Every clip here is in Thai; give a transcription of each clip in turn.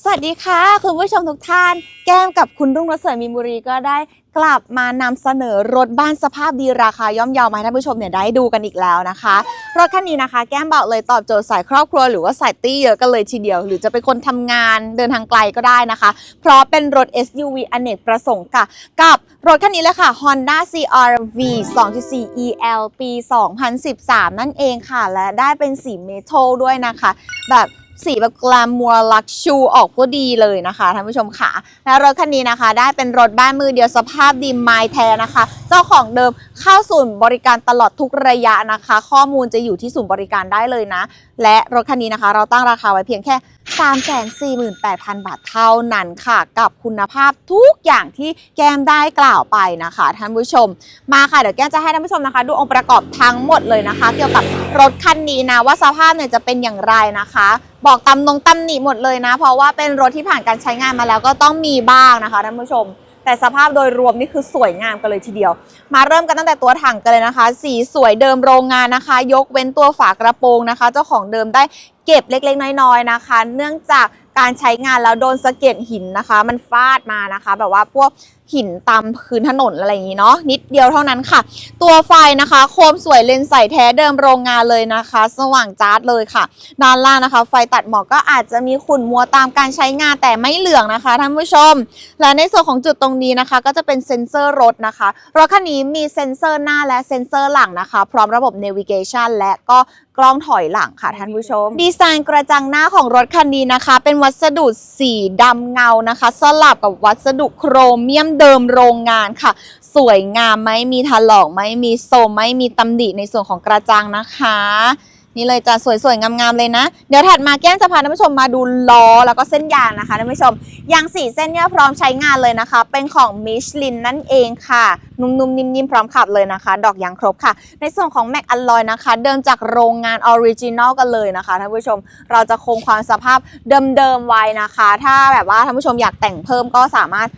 สวัสดีค่ะ คุณผู้ชมทุกท่าน แก้มกับคุณรุ่งรสเสริมมีบุรีก็ได้กลับมานำเสนอรถบ้านสภาพดีราคาย่อมเยามาให้ท่านผู้ชมเนี่ยได้ดูกันอีกแล้วนะคะ รถคันนี้นะคะ แก้มบอกเลยตอบโจทย์สายครอบครัวหรือว่าสายตี้เยอะกันเลยทีเดียว หรือจะเป็นคนทำงานเดินทางไกลก็ได้นะคะ เพราะเป็นรถ SUV อเนกประสงค์ค่ะ กับรถคันนี้เลยค่ะ Honda CR-V 2.4 EL ปี 2013 นั่นเองค่ะ และได้เป็นสีเมทัลด้วยนะคะ แบบ สีแบบกลามัวลักชูออกก็ดีเลยนะคะท่านผู้ชมค่ะและรถคันนี้นะคะ ได้เป็นรถบ้านมือเดียวสภาพดีไมล์แท้นะคะ เจ้าของเดิมเข้าศูนย์บริการตลอดทุกระยะนะคะ ข้อมูลจะอยู่ที่ศูนย์บริการได้เลยนะ และรถคันนี้นะคะ เราตั้งราคาไว้เพียงแค่ 348,000 บาทเท่านั้นค่ะ กับคุณภาพทุกอย่างที่แก้มได้กล่าวไปนะคะท่านผู้ชม มาค่ะเดี๋ยวแก้มจะให้ท่านผู้ชมนะคะ ดูองค์ประกอบทั้งหมดเลยนะคะ เกี่ยวกับรถคันนี้นะว่าสภาพเนี่ยจะเป็นอย่างไรนะคะ บอกตำนงตำหนิหมดเลยนะ เพราะว่าเป็นรถที่ผ่านการใช้งานมาแล้วก็ต้องมีบ้างนะคะท่านผู้ชม แต่สภาพโดยรวมนี่คือสวยงามกันเลยทีเดียว มาเริ่มกันตั้งแต่ตัวถังกันเลยนะคะ สีสวยเดิมโรงงานนะคะ ยกเว้นตัวฝากระโปรงนะคะ เจ้าของเดิมได้เก็บเล็กๆ น้อยๆนะคะ เนื่องจากการใช้งานแล้วโดนสะเก็ดหินนะคะ มันฟาดมานะคะ แบบว่าพวกหินตามพื้นถนนอะไรอย่างนี้เนาะนิดเดียวเท่านั้นค่ะ ตัวไฟนะคะ โคมสวยเลนส์ใสแท้เดิมโรงงานเลยนะคะ สว่างจ้าดเลยค่ะด้านล่างนะคะ ไฟตัดหมอกก็อาจจะมีขุ่นมัวตามการใช้งานแต่ไม่เหลืองนะคะท่านผู้ชม และในส่วนของจุดตรงนี้นะคะ ก็จะเป็นเซ็นเซอร์รถนะคะรถคันนี้มีเซ็นเซอร์หน้าและเซ็นเซอร์หลังนะคะ พร้อมระบบ navigation และก็กล้องถอยหลังค่ะท่านผู้ชม ดีไซน์กระจังหน้าของรถคันนี้นะคะ เป็นวัสดุสีดำเงานะคะ สลับกับวัสดุโครเมียมเดิมโรงงานค่ะ สวยงามไม่มีถลอกไม่มีโซมไม่มีตำหนิในส่วนของกระจังนะคะนี่เลยจะสวยๆงามๆเลยนะ เดี๋ยวถัดมาแก้มจะพาท่านผู้ชมมาดูล้อแล้วก็เส้นยางนะคะท่านผู้ชมยางสี่เส้นเนี่ยพร้อมใช้งานเลยนะคะ เป็นของมิชลินนั่นเองค่ะนุ่มๆนิ่มๆพร้อมขับเลยนะคะ ดอกยางครบค่ะ ในส่วนของแม็กอัลลอยนะคะ เดิมจากโรงงานออริจินอลกันเลยนะคะท่านผู้ชมเราจะคงความสภาพเดิมๆไว้นะคะ ถ้าแบบว่าท่านผู้ชมอยากแต่งเพิ่มก็สามารถ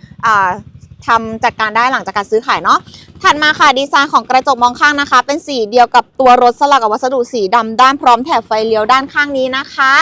อ่าทำจัดการได้หลังจากการซื้อขายเนาะถัดมาค่ะดีไซน์ของกระจกมองข้างนะคะ เป็นสีเดียวกับตัวรถสลักกับวัสดุสีดำด้านพร้อมแถบไฟเลี้ยวด้านข้างนี้นะคะ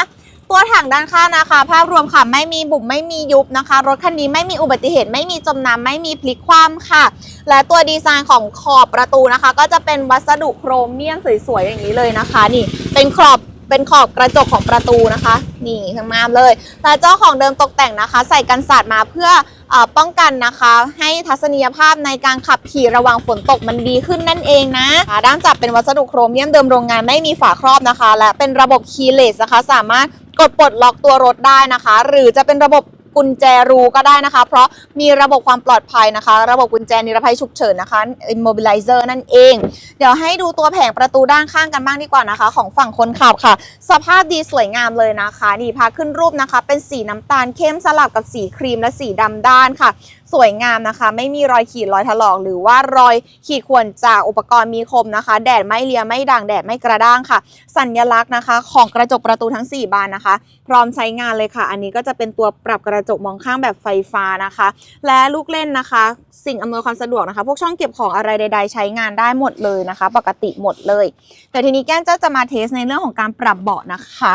ตัวถังด้านข้างนะคะ ภาพรวมค่ะไม่มีบุบไม่มียุบนะคะ รถคันนี้ไม่มีอุบัติเหตุไม่มีจมน้ำไม่มีพลิกคว่ำค่ะ และตัวดีไซน์ของขอบประตูนะคะ ก็จะเป็นวัสดุโครเมียมสวยๆอย่างนี้เลยนะคะ นี่เป็นขอบ เป็นขอบกระจกของประตูนะคะ นี่ทั้งมามเลยและเจ้าของเดิมตกแต่งนะคะ ใส่กันสาดมาเพื่ออป้องกันนะคะ ให้ทัศนียภาพในการขับขี่ระวังฝนตกมันดีขึ้นนั่นเองนะด้านจับเป็นวัสดุโครเมียมเดิมโรงงานไม่มีฝาครอบนะคะ และเป็นระบบคีย์เลสนะคะ สามารถกดปลดล็อกตัวรถได้นะคะ หรือจะเป็นระบบ กุญแจรูก็ได้นะคะ เพราะมีระบบความปลอดภัยนะคะ ระบบกุญแจนิรภัยฉุกเฉินนะคะ immobilizer นั่นเอง เดี๋ยวให้ดูตัวแผงประตูด้านข้างกันบ้างดีกว่านะคะ ของฝั่งคนขับค่ะ สภาพดีสวยงามเลยนะคะ นี่พาขึ้นรูปนะคะ เป็นสีน้ำตาลเข้มสลับกับสีครีมและสีดำด้านค่ะ สวยงามนะคะ ไม่มีรอยขีดรอยถลอก หรือว่ารอยขีดข่วนจากอุปกรณ์มีคมนะคะ แดดไม่เลียไม่ด่างแดดไม่กระด้างค่ะ สัญลักษณ์นะคะ ของกระจกประตูทั้ง 4 บานนะคะ พร้อมใช้งานเลยค่ะ อันนี้ก็จะเป็นตัวปรับกระจกมองข้างแบบไฟฟ้านะคะ และลูกเล่นนะคะ สิ่งอำนวยความสะดวกนะคะ พวกช่องเก็บของอะไรใด ๆ ใช้งานได้หมดเลยนะคะ ปกติหมดเลย แต่ทีนี้แก้มจะจะมาเทสในเรื่องของการปรับเบาะนะคะ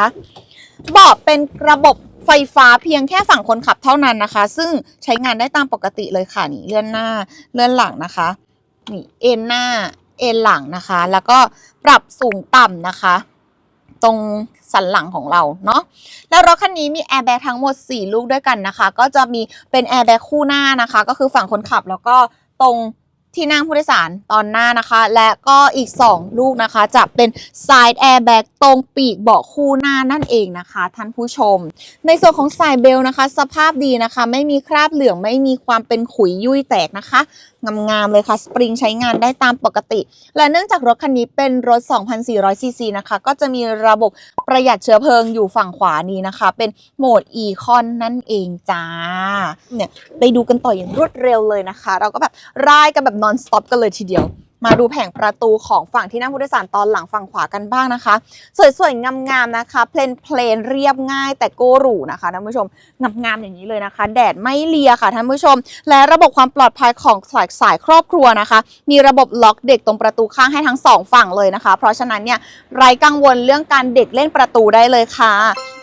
เบาะเป็นระบบ ไฟฟ้าเพียงแค่ฝั่งคนขับเท่านั้นนะคะ ซึ่งใช้งานได้ตามปกติเลยค่ะนี่เลื่อนหน้าเลื่อนหลังนะคะนี่เอ็นหน้าเอ็นหลังนะคะ แล้วก็ปรับสูงต่ำนะคะ ตรงสันหลังของเราเนาะแล้วรถคันนี้มีแอร์แบ็กทั้งหมด 4 ลูกด้วยกันนะคะ ก็จะมีเป็นแอร์แบ็กคู่หน้านะคะ ก็คือฝั่งคนขับแล้วก็ตรง ที่นั่งผู้โดยสารตอนหน้านะคะ และก็อีก 2 ลูกนะคะ จะเป็น side airbag ตรงปีกเบาะคู่หน้านั่นเองนะคะ ท่านผู้ชม ในส่วนของสายเบลนะคะ สภาพดีนะคะ ไม่มีคราบเหลืองไม่มีความเป็นขุยยุ่ยแตกนะคะงามๆเลยค่ะสปริงใช้งานได้ตามปกติ และเนื่องจากรถคันนี้เป็นรถ 2,400 ซีซีนะคะ ก็จะมีระบบประหยัดเชื้อเพลิงอยู่ฝั่งขวานี้นะคะ เป็นโหมด e-con นั่นเองจ้าเนี่ยไปดูกันต่ออย่างรวดเร็วเลยนะคะ เราก็แบบรายกันแบบ non stop กันเลยทีเดียว มาดูแผงประตูของฝั่งที่นั่งผู้โดยสารตอนหลังฝั่งขวากันบ้างนะคะ สวยๆงามๆนะคะเพลนเพลนๆเรียบง่ายแต่โกหรูนะคะท่านผู้ชมงามๆอย่างนี้เลยนะคะ แดดไม่เลียค่ะท่านผู้ชม และระบบความปลอดภัยของสายสายครอบครัวนะคะ มีระบบล็อกเด็กตรงประตูข้างให้ทั้งสองฝั่งเลยนะคะ เพราะฉะนั้นเนี่ยไร้กังวลเรื่องการเด็กเล่นประตูได้เลยค่ะ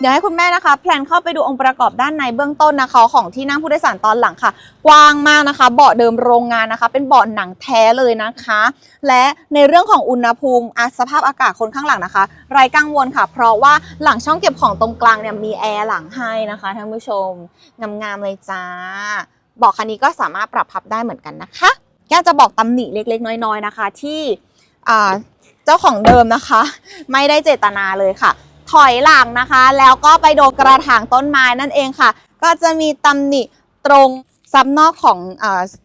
เดี๋ยวให้คุณแม่นะคะ แพลนเข้าไปดูองค์ประกอบด้านในเบื้องต้นนะคะของที่นั่งผู้โดยสารตอนหลังค่ะ กว้างมากนะคะ เบาะเดิมโรงงานนะคะ เป็นเบาะหนังแท้เลยนะคะและในเรื่องของอุณหภูมิอะสภาพอากาศคนข้างหลังนะคะ ไร้กังวลค่ะ เพราะว่าหลังช่องเก็บของตรงกลางเนี่ยมีแอร์หลังให้นะคะท่านผู้ชมงามๆเลยจ้าเบอกคันนี้ก็สามารถปรับพับได้เหมือนกันนะคะแก้วจะบอกตำหนิเล็กๆ น้อยๆนะคะ ที่เจ้าของเดิมนะคะ ไม่ได้เจตนาเลยค่ะ ถอยหลังนะคะ แล้วก็ไปโดนกระถางต้นไม้นั่นเองค่ะ ก็จะมีตำหนิตรงซับนอกของอ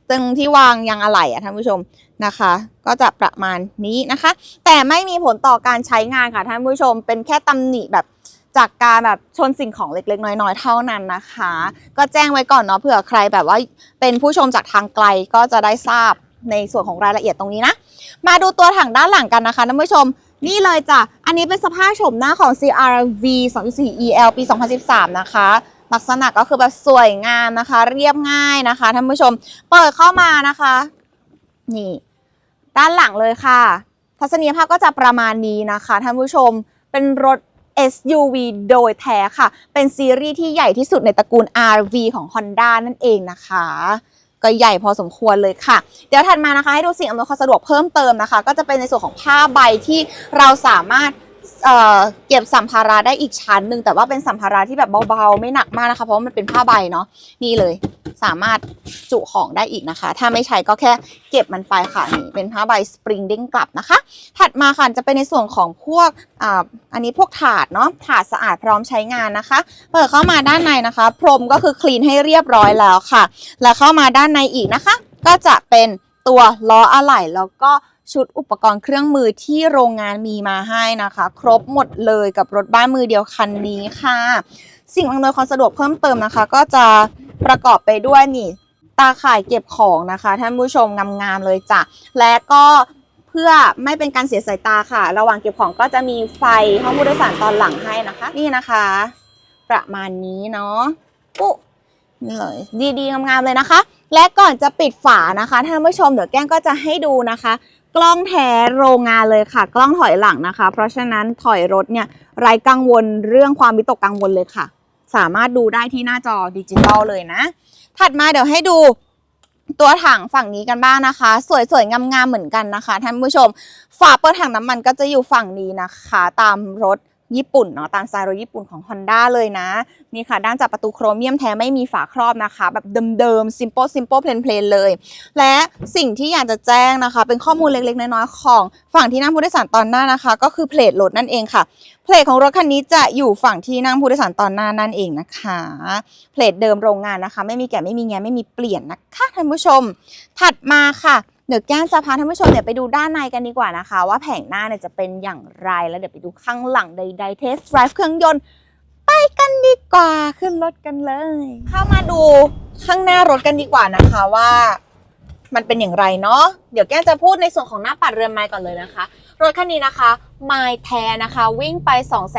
ตรงที่วางยางอะไหล่อะท่านผู้ชม นะคะ ก็จะประมาณนี้นะคะ แต่ไม่มีผลต่อการใช้งานค่ะท่านผู้ชม เป็นแค่ตำหนิแบบจากการแบบชนสิ่งของเล็กๆ น้อยๆ เท่านั้นนะคะ ก็แจ้งไว้ก่อนเนาะเผื่อใครแบบว่าเป็นผู้ชมจากทางไกลก็จะได้ทราบในส่วนของรายละเอียดตรงนี้นะ มาดูตัวถังด้านหลังกันนะคะท่านผู้ชม นี่เลยจ้ะ อันนี้เป็นสภาพโฉมหน้าของ CRV 2.4 EL ปี 2013 นะคะ ลักษณะก็คือแบบสวยงามนะคะ เรียบง่ายนะคะท่านผู้ชม เปิดเข้ามานะคะ นี่ ด้านหลังเลยค่ะ ทัศนียภาพก็จะประมาณนี้นะคะท่านผู้ชมเป็นรถ SUV โดยแท้ค่ะ เป็นซีรีส์ที่ใหญ่ที่สุดในตระกูล RV ของ Honda นั่นเองนะคะ ก็ใหญ่พอสมควรเลยค่ะ เดี๋ยวถัดมานะคะ ให้ดูสิ่งอำนวยความสะดวกเพิ่มเติมนะคะ ก็จะเป็นในส่วนของผ้าใบที่เราสามารถ เอ่อเก็บสัมภาระได้อีกชั้นหนึ่งแต่ว่าเป็นสัมภาระที่แบบเบาๆ ไม่หนักมากนะคะ เพราะว่ามันเป็นผ้าใบเนาะนี่เลยสามารถจุของได้อีกนะคะ ถ้าไม่ใช้ก็แค่เก็บมันไปค่ะนี่เป็นผ้าใบสปริงเด้งกลับนะคะ ถัดมาค่ะจะเป็นในส่วนของพวกอ่าอันนี้พวกถาดเนาะถาดสะอาดพร้อมใช้งานนะคะ เปิดเข้ามาด้านในนะคะ พรมก็คือคลีนให้เรียบร้อยแล้วค่ะ แล้วเข้ามาด้านในอีกนะคะ ก็จะเป็นตัวล้ออะไหล่แล้วก็ ชุดอุปกรณ์เครื่องมือที่โรงงานมีมาให้นะคะ ครบหมดเลยกับรถบ้านมือเดียวคันนี้ค่ะ สิ่งอำนวยความสะดวกเพิ่มเติมนะคะ ก็จะประกอบไปด้วยนี่ตาข่ายเก็บของนะคะท่านผู้ชมงามๆเลยจ้ะและก็เพื่อไม่เป็นการเสียสายตาค่ะ ระหว่างเก็บของก็จะมีไฟห้องผู้โดยสารตอนหลังให้นะคะ นี่นะคะ ประมาณนี้เนาะปุ๊นี่เลยดีๆงามๆเลยนะคะ และก่อนจะปิดฝานะคะท่านผู้ชมเดี๋ยวแก้งก็จะให้ดูนะคะ กล้องแท้โรงงานเลยค่ะ กล้องถอยหลังนะคะ เพราะฉะนั้นถอยรถเนี่ยไร้กังวลเรื่องความวิตกกังวลเลยค่ะ สามารถดูได้ที่หน้าจอดิจิตอลเลยนะ ถัดมาเดี๋ยวให้ดูตัวถังฝั่งนี้กันบ้างนะคะ สวยๆงามๆเหมือนกันนะคะท่านผู้ชม ฝาเปิดถังน้ำมันก็จะอยู่ฝั่งนี้นะคะ ตามรถ ญี่ปุ่นเนาะตามสไตล์รถญี่ปุ่นของ Honda เลยนะ นี่ค่ะ ด้านจับประตูโครเมียมแท้ไม่มีฝาครอบนะคะ แบบเดิมๆ simple simple plain plain เลย และสิ่งที่อยากจะแจ้งนะคะ เป็นข้อมูลเล็กๆ น้อยๆ ของฝั่งที่นั่งผู้โดยสารตอนหน้านะคะ ก็คือเพลทรถนั่นเองค่ะ เพลทของรถคันนี้จะอยู่ฝั่งที่นั่งผู้โดยสารตอนหน้านั่นเองนะคะ เพลทเดิมโรงงานนะคะ ไม่มีแกะไม่มีแงไม่มีเปลี่ยนนะคะท่านผู้ชม ถัดมาค่ะ เดี๋ยวแก้มจะพาท่านผู้ชมเนี่ยไปดูด้านในกันดีกว่านะคะ ว่าแผงหน้าเนี่ยจะเป็นอย่างไรแล้วเดี๋ยวไปดูข้างหลังใดๆเทสไดรฟ์เครื่องยนต์ไปกันดีกว่าขึ้นรถกันเลย เข้ามาดูข้างหน้ารถกันดีกว่านะคะว่ามันเป็นอย่างไรเนาะเดี๋ยวแก้มจะพูดในส่วนของหน้าปัดเรือนไม้ก่อนเลยนะคะ รถคันนี้นะคะ ไมล์แท้นะคะ วิ่งไป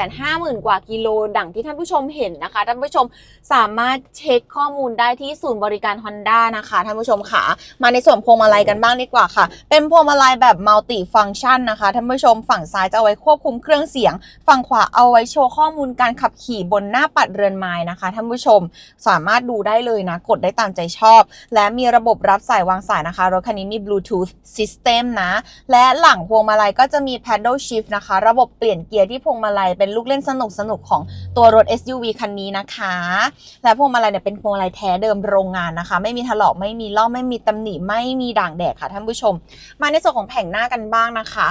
250,000 กว่ากิโล ดังที่ท่านผู้ชมเห็นนะคะ ท่านผู้ชมสามารถเช็คข้อมูลได้ที่ศูนย์บริการ Honda นะคะ ท่านผู้ชมค่ะ มาในส่วนพวงมาลัยกันบ้างดีกว่าค่ะ เป็นพวงมาลัยแบบมัลติฟัง c t ชันนะคะ ท่านผู้ชมฝั่งซ้ายจะเอาไว้ควบคุมเครื่องเสียง ฝั่งขวาเอาไว้โชว์ข้อมูลการขับขี่บนหน้าปัดเรือนไม้นะคะ ท่านผู้ชมสามารถดูได้เลยนะ กดได้ตามใจชอบ และมีระบบรับสายวางสายนะคะรถคันนี้มี Bluetooth System นะ และหลังพวงมาลัยก็จะมี Paddle Shift นะคะ ระบบเปลี่ยนเกียร์ที่พวงมาลัยเป็นลูกเล่นสนุกสนุกของตัวรถ SUV คันนี้นะคะ และพวงมาลัยเนี่ยเป็นพวงมาลัยแท้เดิมโรงงานนะคะ ไม่มีถลอกไม่มีลองไม่มีตำหนิไม่มีด่างแดดค่ะท่านผู้ชม มาในส่วนของแผงหน้ากันบ้างนะคะ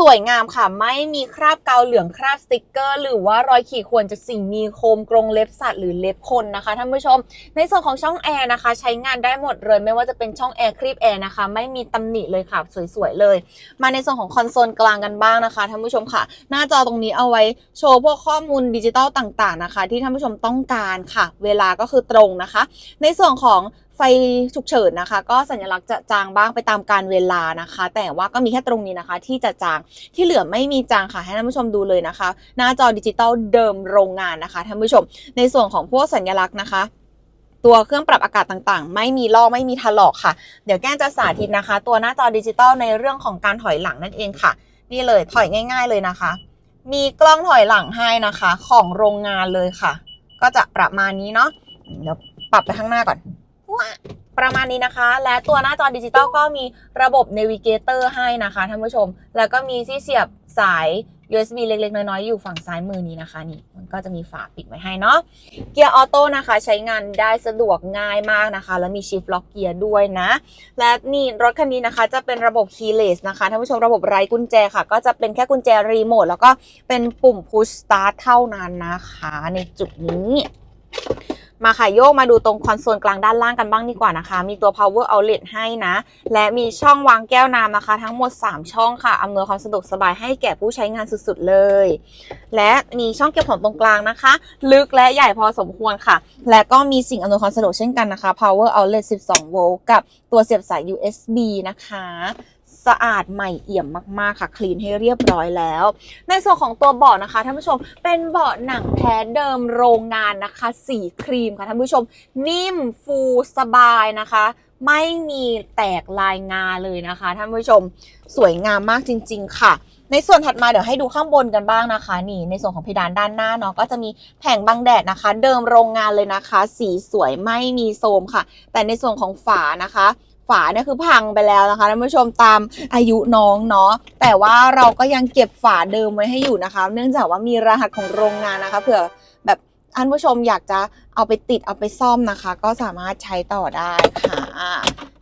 สวยงามค่ะ ไม่มีคราบกาวเหลืองคราบสติกเกอร์ หรือว่ารอยขีดข่วนจากสิ่งมีคมกรงเล็บสัตว์หรือเล็บคนนะคะท่านผู้ชม ในส่วนของช่องแอร์นะคะ ใช้งานได้หมดเลย ไม่ว่าจะเป็นช่องแอร์คลิปแอร์นะคะ ไม่มีตำหนิเลยค่ะ สวยๆเลย มาในส่วนของคอนโซลกลางกันบ้างนะคะท่านผู้ชมค่ะ หน้าจอตรงนี้เอาไว้โชว์พวกข้อมูลดิจิตอลต่างๆนะคะ ที่ท่านผู้ชมต้องการค่ะ เวลาก็คือตรงนะคะ ในส่วนของ ไฟฉุกเฉินนะคะ ก็สัญลักษณ์จะจางบ้างไปตามการเวลานะคะ แต่ว่าก็มีแค่ตรงนี้นะคะ ที่จะจางที่เหลือไม่มีจางค่ะให้ท่านผู้ชมดูเลยนะคะ หน้าจอดิจิตอลเดิมโรงงานนะคะท่านผู้ชม ในส่วนของพวกสัญลักษณ์นะคะตัวเครื่องปรับอากาศต่างๆ ไม่มีลอกไม่มีถลอกค่ะ เดี๋ยวแก้จะสาธิตนะคะ ตัวหน้าจอดิจิตอลในเรื่องของการถอยหลังนั่นเองค่ะ นี่เลยถอยง่าย ๆเลยนะคะ มีกล้องถอยหลังให้นะคะ ของโรงงานเลยค่ะ ก็จะประมาณนี้เนาะเดี๋ยวปรับไปข้างหน้าก่อน ประมาณนี้นะคะ และตัวหน้าจอดิจิตอลก็มีระบบ Navigator ให้นะคะท่านผู้ชม แล้วก็มีที่เสียบสาย USB เล็ก ๆ น้อย ๆ อยู่ฝั่งซ้ายมือนี้นะคะ นี่มันก็จะมีฝาปิดไว้ให้เนาะเกียร์ออโต้นะคะ ใช้งานได้สะดวกง่ายมากนะคะ แล้วมีชิฟล็อกเกียร์ด้วยนะ และนี่รถคันนี้นะคะ จะเป็นระบบ keyless นะคะท่านผู้ชมระบบไร้กุญแจค่ะ ก็จะเป็นแค่กุญแจรีโมทแล้วก็เป็นปุ่ม push start เท่านั้นนะคะ ในจุดนี้มาค่ะโยกมาดูตรงคอนโซลกลางด้านล่างกันบ้างดีกว่านะคะ มีตัว power outlet ให้นะ และมีช่องวางแก้วน้ำนะคะ ทั้งหมด 3 ช่องค่ะอำนวยความสะดวกสบายให้แก่ผู้ใช้งานสุดๆเลย และมีช่องเก็บของตรงกลางนะคะ ลึกและใหญ่พอสมควรค่ะ และก็มีสิ่งอำนวยความสะดวกเช่นกันนะคะ power outlet 12 โวลต์กับตัวเสียบสาย USB นะคะ สะอาดใหม่เอี่ยมมากๆค่ะ คลีนให้เรียบร้อยแล้ว ในส่วนของตัวเบาะนะคะท่านผู้ชม เป็นเบาะหนังแท้เดิมโรงงานนะคะ สีครีมค่ะท่านผู้ชม นิ่มฟูสบายนะคะ ไม่มีแตกลายงาเลยนะคะท่านผู้ชม สวยงามมากจริง ๆ ค่ะในส่วนถัดมาเดี๋ยวให้ดูข้างบนกันบ้างนะคะ นี่ในส่วนของเพดานด้านหน้าเนาะก็จะมีแผงบังแดดนะคะ เดิมโรงงานเลยนะคะ สีสวยไม่มีโทรมค่ะ แต่ในส่วนของฝานะคะ ฝาเนี่ยคือพังไปแล้วนะคะท่านผู้ชมตามอายุน้องเนาะแต่ว่าเราก็ยังเก็บฝาเดิมไว้ให้อยู่นะคะ เนื่องจากว่ามีรหัสของโรงงานนะคะเผื่อแบบท่านผู้ชมอยากจะเอาไปติดเอาไปซ่อมนะคะ ก็สามารถใช้ต่อได้ค่ะ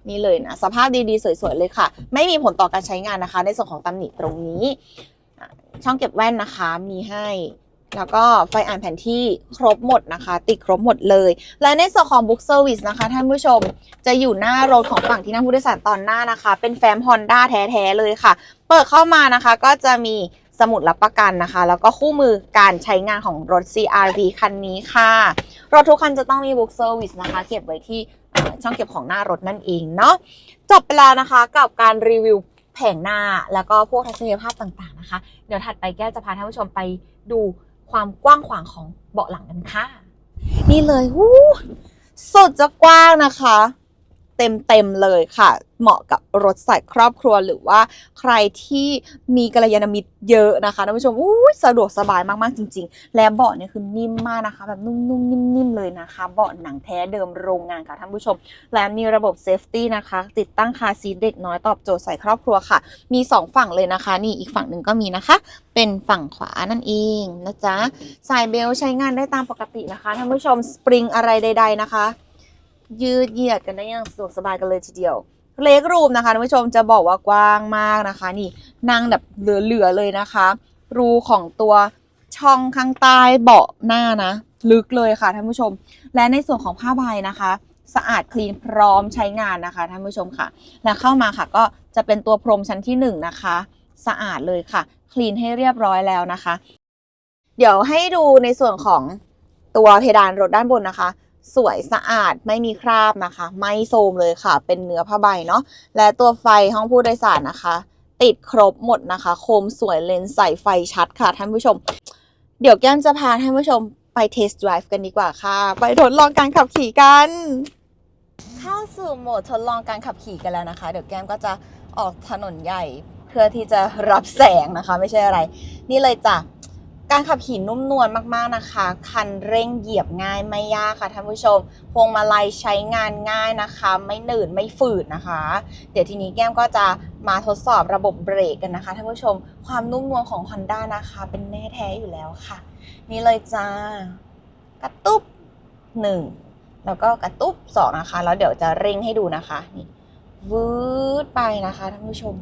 นี่เลยนะสภาพดีๆ สวยๆเลยค่ะ ไม่มีผลต่อการใช้งานนะคะ ในส่วนของตำหนิตรงนี้ ช่องเก็บแว่นนะคะมีให้ แล้วก็ไฟอ่านแผนที่ครบหมดนะคะ ติดครบหมดเลย และในส่วนของ Book Service นะคะ ท่านผู้ชมจะอยู่หน้ารถของฝั่งที่นั่งผู้โดยสารตอนหน้านะคะ เป็นแฟ้ม Honda แท้ๆเลยค่ะ เปิดเข้ามานะคะก็จะมีสมุดรับประกันนะคะ แล้วก็คู่มือการใช้งานของรถ CRV คันนี้ค่ะ รถทุกคันจะต้องมี Book Service นะคะ เก็บไว้ที่ช่องเก็บของหน้ารถนั่นเองเนาะจบไปแล้วนะคะกับการรีวิวแผงหน้าแล้วก็พวกทัศนียภาพต่างๆนะคะ เดี๋ยวถัดไปแก้วจะพาท่านผู้ชมไปดู ความกว้างขวางของเบาะหลังกันค่ะ นี่เลยวู้สุดจะกว้างนะคะ เต็มเต็มๆเลยค่ะ เหมาะกับรถสายครอบครัวหรือว่าใครที่มีกัลยาณมิตรเยอะนะคะท่านผู้ชมอู้สะดวกสบายมากๆจริง ๆ และเบาะเนี่ยคือนิ่มมากนะคะ แบบนุ่มๆนิ่มๆเลยนะคะเบาะหนังแท้เดิมโรงงานค่ะท่านผู้ชม และมีระบบเซฟตี้นะคะ ติดตั้งคาร์ซีเด็กน้อยตอบโจทย์ใส่ครอบครัวค่ะ มี 2 ฝั่งเลยนะคะ นี่อีกฝั่งหนึ่งก็มีนะคะ เป็นฝั่งขวานั่นเองนะจ๊ะสายเบลใช้งานได้ตามปกตินะคะท่านผู้ชมสปริงอะไรใด ๆนะคะ ยืดเหยียดกันได้อย่างสะดวกสบายกันเลยทีเดียวเล็กรูมนะคะท่านผู้ชมจะบอกว่ากว้างมากนะคะ นี่นั่งแบบเหลือๆเลยนะคะ รูของตัวช่องข้างใต้เบาะหน้านะ ลึกเลยค่ะท่านผู้ชม และในส่วนของผ้าใบนะคะ สะอาดคลีนพร้อมใช้งานนะคะท่านผู้ชมค่ะ และเข้ามาค่ะก็จะเป็นตัวพรมชั้นที่หนึ่งนะคะ สะอาดเลยค่ะ คลีนให้เรียบร้อยแล้วนะคะ เดี๋ยวให้ดูในส่วนของตัวเพดานรถด้านบนนะคะ สวยสะอาดไม่มีคราบนะคะ ไม่โทมเลยค่ะ เป็นเนื้อผ้าใบเนาะและตัวไฟห้องผู้โดยสารนะคะ ติดครบหมดนะคะ โคมสวยเลนส์ใส่ไฟชัดค่ะท่านผู้ชม เดี๋ยวแก้มจะพาท่านผู้ชมไปเทสต์ไดรฟ์กันดีกว่าค่ะ ไปทดลองการขับขี่กัน เข้าสู่โหมดทดลองการขับขี่กันแล้วนะคะ เดี๋ยวแก้มก็จะออกถนนใหญ่เพื่อที่จะรับแสงนะคะ ไม่ใช่อะไร นี่เลยจ้ะ การขับขี่นุ่มนวลมากๆนะคะ คันเร่งเหยียบง่ายไม่ยากค่ะท่านผู้ชม พวงมาลัยใช้งานง่ายนะคะ ไม่หนืดไม่ฝืดนะคะ เดี๋ยวทีนี้แก้มก็จะมาทดสอบระบบเบรกกันนะคะท่านผู้ชม ความนุ่มนวลของ Honda นะคะ เป็นแน่แท้อยู่แล้วค่ะ นี่เลยจ้ากระตุบหนึ่งแล้วก็กระตุบสองนะคะ แล้วเดี๋ยวจะเร่งให้ดูนะคะนี่วืดไปนะคะท่านผู้ชม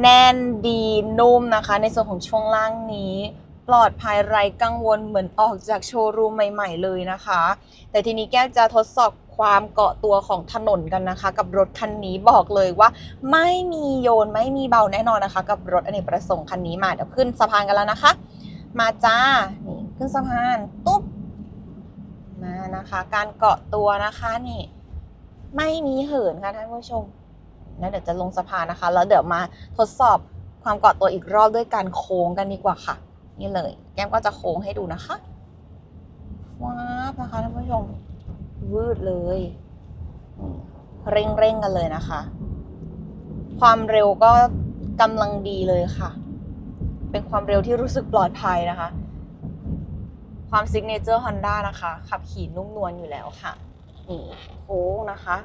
แน่นดีนุ่มนะคะ ในส่วนของช่วงล่างนี้ ปลอดภัยไร้กังวลเหมือนออกจากโชว์รูมใหม่ ๆ เลยนะคะ แต่ทีนี้แก้วจะทดสอบความเกาะตัวของถนนกันนะคะ กับรถคันนี้บอกเลยว่า ไม่มีโยนไม่มีเบาแน่นอนนะคะ กับรถอเนกประสงค์คันนี้มาเดี๋ยวขึ้นสะพานกันแล้วนะคะ มาจ้านี่ขึ้นสะพานตุ๊บมานะคะ การเกาะตัวนะคะนี่ ไม่มีเหินค่ะท่านผู้ชมนะเดี๋ยวจะลงสะพานนะคะ แล้วเดี๋ยวมาทดสอบความเกาะตัวอีกรอบด้วยการโค้งกันดีกว่าค่ะ นี่เลย แก้มก็จะโค้งให้ดูนะคะว้าบนะคะท่านผู้ชมวืดเลยเร่งเร่งกันเลยนะคะ ความเร็วก็กำลังดีเลยค่ะ เป็นความเร็วที่รู้สึกปลอดภัยนะคะ ความซิกเนเจอร์ฮอนด้านะคะ ขับขี่นุ่มนวลอยู่แล้วค่ะนี่โค้งนะคะ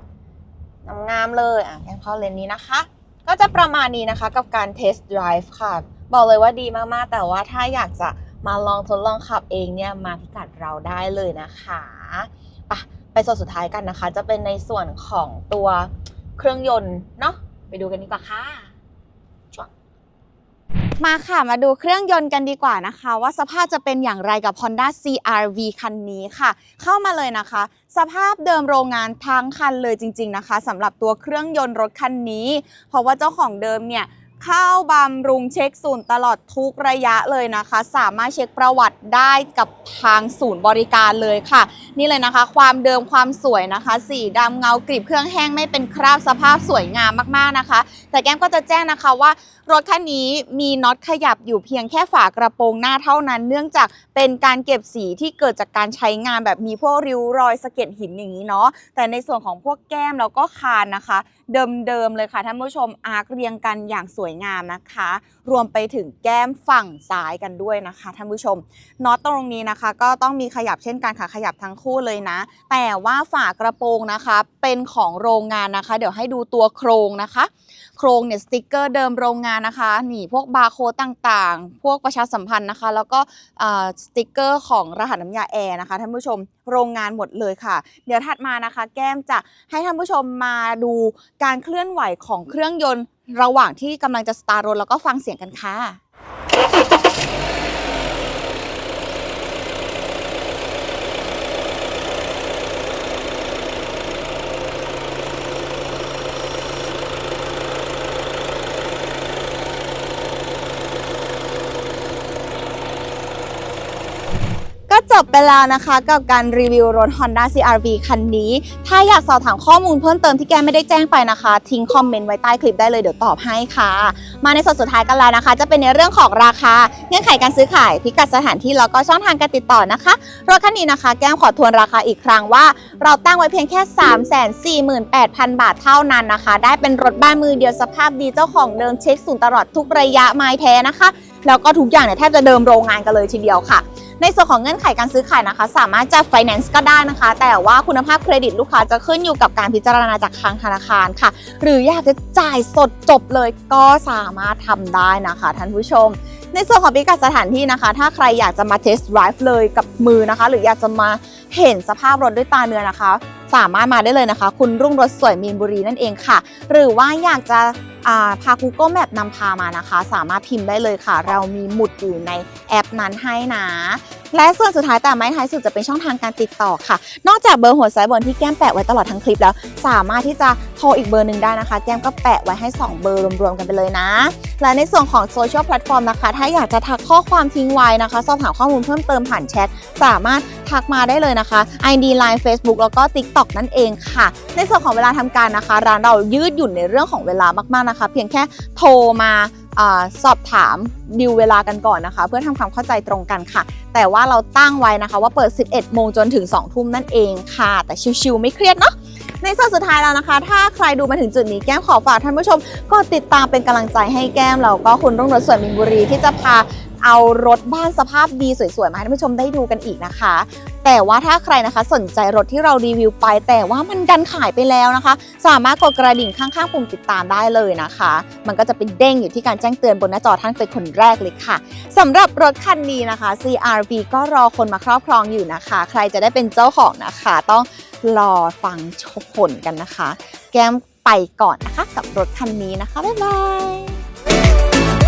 งามๆเลยอะแกมเข้าเลนนี้นะคะ ก็จะประมาณนี้นะคะกับการเทสต์ไดรฟ์ค่ะ บอกเลยว่าดีมากๆ แต่ว่าถ้าอยากจะมาลองทดลองขับเองเนี่ยมาพิกัดเราได้เลยนะคะไปไปส่วนสุดท้ายกันนะคะ จะเป็นในส่วนของตัวเครื่องยนต์เนาะไปดูกันดีกว่าค่ะมาค่ะมาดูเครื่องยนต์กันดีกว่านะคะ ว่าสภาพจะเป็นอย่างไรกับ Honda CRV คันนี้ค่ะ เข้ามาเลยนะคะ สภาพเดิมโรงงานทั้งคันเลยจริง ๆนะคะสำหรับตัวเครื่องยนต์รถคันนี้ เพราะว่าเจ้าของเดิมเนี่ย เข้าบำรุงเช็คศูนย์ตลอดทุกระยะเลยนะคะ สามารถเช็คประวัติได้กับทางศูนย์บริการเลยค่ะ นี่เลยนะคะ ความเดิมความสวยนะคะ สีดำเงากริบเครื่องแห้งไม่เป็นคราบสภาพสวยงามมากๆนะคะ แต่แก้มก็จะแจ้งนะคะว่ารถคันนี้มีน็อตขยับอยู่เพียงแค่ฝากระโปรงหน้าเท่านั้น เนื่องจากเป็นการเก็บสีที่เกิดจากการใช้งานแบบมีพวกริ้วรอยสะเก็ดหินอย่างนี้เนาะแต่ในส่วนของพวกแก้มแล้วก็คานนะคะ เดิมๆเลยค่ะท่านผู้ชมอาร์คเรียงกันอย่างสวยงามนะคะ รวมไปถึงแก้มฝั่งซ้ายกันด้วยนะคะท่านผู้ชมน็อตตรงนี้นะคะ ก็ต้องมีขยับเช่นกันค่ะขยับทั้งคู่เลยนะ แต่ว่าฝากระโปรงนะคะ เป็นของโรงงานนะคะ เดี๋ยวให้ดูตัวโครงนะคะ โครงเนี่ยสติกเกอร์เดิมโรงงานนะคะนี่พวกบาร์โค้ดต่างๆ พวกประชาสัมพันธ์นะคะ แล้วก็สติกเกอร์ของรหัสน้ำยาแอร์นะคะท่านผู้ชมโรงงานหมดเลยค่ะ เดี๋ยวถัดมานะคะ แก้มจะให้ท่านผู้ชมมาดูการเคลื่อนไหวของเครื่องยนต์ ระหว่างที่กำลังจะสตาร์ทรถแล้วก็ฟังเสียงกันค่ะ บไปแล้วนะคะกับการรีวิวรถ Honda CRV คันนี้ ถ้าอยากสอบถามข้อมูลเพิ่มเติมที่แกไม่ได้แจ้งไปนะคะ ทิ้งคอมเมนต์ไว้ใต้คลิปได้เลยเดี๋ยวตอบให้ค่ะ มาในส่วนสุดท้ายกันแล้วนะคะ จะเป็นในเรื่องของราคา เงื่อนไขการซื้อขาย พิกัดสถานที่แล้วก็ช่องทางการติดต่อนะคะ รถคันนี้นะคะ แก้มขอทวนราคาอีกครั้งว่า เราตั้งไว้เพียงแค่ 348,000 บาทเท่านั้นนะคะ ได้เป็นรถบ้านมือเดียวสภาพดีเจ้าของเดิมเช็คศูนย์ตลอดทุกระยะไม้แท้นะคะ แล้วก็ทุกอย่างเนี่ยแทบจะเดิมโรงงานกันเลยทีเดียวค่ะ ในส่วนของเงื่อนไขการซื้อขายนะคะ สามารถจะ finance ก็ได้นะคะ แต่ว่าคุณภาพเครดิตลูกค้าจะขึ้นอยู่กับการพิจารณาจากทางธนาคารค่ะ หรืออยากจะจ่ายสดจบเลยก็สามารถทำได้นะคะ ท่านผู้ชม ในส่วนของพิกัดสถานที่นะคะ ถ้าใครอยากจะมา test drive เลยกับมือนะคะ หรืออยากจะมาเห็นสภาพรถด้วยตาเนื้อนะคะ สามารถมาได้เลยนะคะ คุณรุ่งรถสวยมีนบุรีนั่นเองค่ะ หรือว่าอยากจะ พา Google Map นำพามานะคะ สามารถพิมพ์ได้เลยค่ะ เรามีหมุดอยู่ในแอปนั้นให้นะ และส่วนสุดท้ายแต่ไม่ท้ายสุดจะเป็นช่องทางการติดต่อค่ะ นอกจากเบอร์หัวซ้ายบนที่แก้มแปะไว้ตลอดทั้งคลิปแล้ว สามารถที่จะโทรอีกเบอร์หนึ่งได้นะคะ แก้มก็แปะไว้ให้ 2 เบอร์รวมๆกันไปเลยนะ และในส่วนของโซเชียลแพลตฟอร์มนะคะ ถ้าอยากจะทักข้อความทิ้งไว้นะคะ สอบถามข้อมูลเพิ่มเติมผ่านแชทสามารถทักมาได้เลยนะคะ ID Line Facebook แล้วก็ TikTok นั่นเองค่ะ ในส่วนของเวลาทำการนะคะ ร้านเรายืดหยุ่นในเรื่องของเวลามากๆนะคะเพียงแค่โทรมาอสอบถามดิวเวลากันก่อนนะคะ เพื่อทำความเข้าใจตรงกันค่ะ แต่ว่าเราตั้งไว้นะคะว่าเปิด 11 โมงจนถึง 2 ทุ่มนั่นเองค่ะ แต่ชิวๆไม่เครียดเนาะในส่วนสุดท้ายแล้วนะคะ ถ้าใครดูมาถึงจุดนี้แก้มขอฝากท่านผู้ชม ก็ติดตามเป็นกำลังใจให้แก้มแล้วก็คุณรุ่งรถสวนมินบุรีที่จะพา เอารถบ้านสภาพดีสวยๆ มาให้ท่านผู้ชมได้ดูกันอีกนะคะ แต่ว่าถ้าใครนะคะสนใจรถที่เรารีวิวไป แต่ว่ามันดันขายไปแล้วนะคะ สามารถกดกระดิ่งข้างๆปุ่มติดตามได้เลยนะคะ มันก็จะเป็นเด้งอยู่ที่การแจ้งเตือนบนหน้าจอท่านเป็นคนแรกเลยค่ะสำหรับรถคันนี้นะคะ CRV ก็รอคนมาครอบครองอยู่นะคะ ใครจะได้เป็นเจ้าของนะคะ ต้องรอฟังผลกันนะคะ แก้มไปก่อนนะคะกับรถคันนี้นะคะบ๊ายบาย